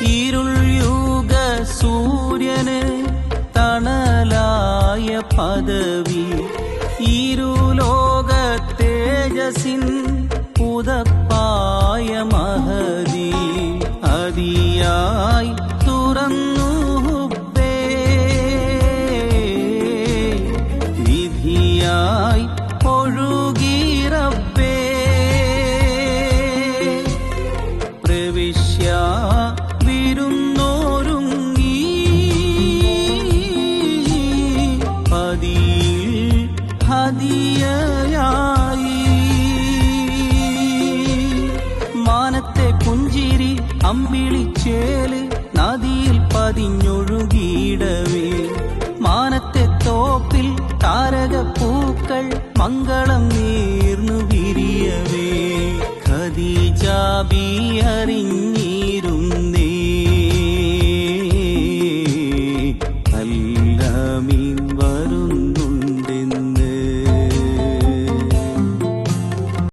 ഇരുൾ യുഗ സൂര്യന് തണലായ പദവി. ഇരുലോക തേജസിൻ പുതപ്പായ മഹതി. അതിയായി തുറന്നു. വിധിയായി ഒഴുകിറപ്പേ പ്രവിശ്യ വിരുന്നോരുങ്ങി പതിയിൽ മാനത്തെ മാനത്തെ തോപ്പിൽ മംഗളം നീർന്നു വിരിയവേ. ഖദീജാബി അറിഞ്ഞിരുന്നു Yamin